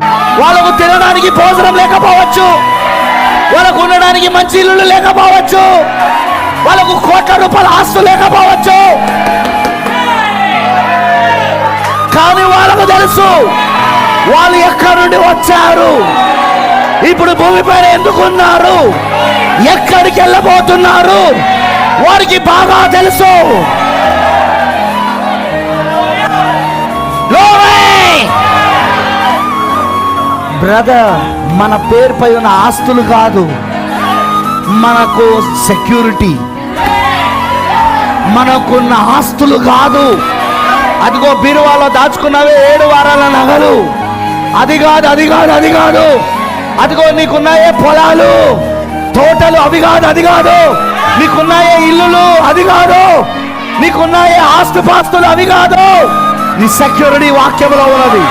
వాళ్ళకు తినడానికి భోజనం లేకపోవచ్చు. వాళ్ళకు ఉండడానికి మంచి ఇల్లు లేకపోవచ్చు. వాళ్ళకు కోట్ల రూపాయల ఆస్తు లేకపోవచ్చు. కానీ వాళ్ళకు తెలుసు వాళ్ళు ఎక్కడి నుండి వచ్చారు? ఇప్పుడు భూమి పైన ఎందుకున్నారు ఎక్కడికి వెళ్ళబోతున్నారు? వారికి బాగా తెలుసు. బ్రదర్ మన పేరుపై ఉన్న ఆస్తులు కాదు మనకు సెక్యూరిటీ మనకున్న ఆస్తులు కాదు. అదిగో బీరువాలో దాచుకున్నవి ఏడు వారాల నగలు. అది కాదు అది కాదు అది కాదు. అదిగో నీకున్నాయే పొలాలు. తోటలు అవి కాదు అది కాదు. నీకున్నాయే ఇల్లులు అది కాదు. నీకున్నాయే ఆస్తుపాస్తులు అవి కాదు. నీ సెక్యూరిటీ వాక్యంలో ఉన్నది.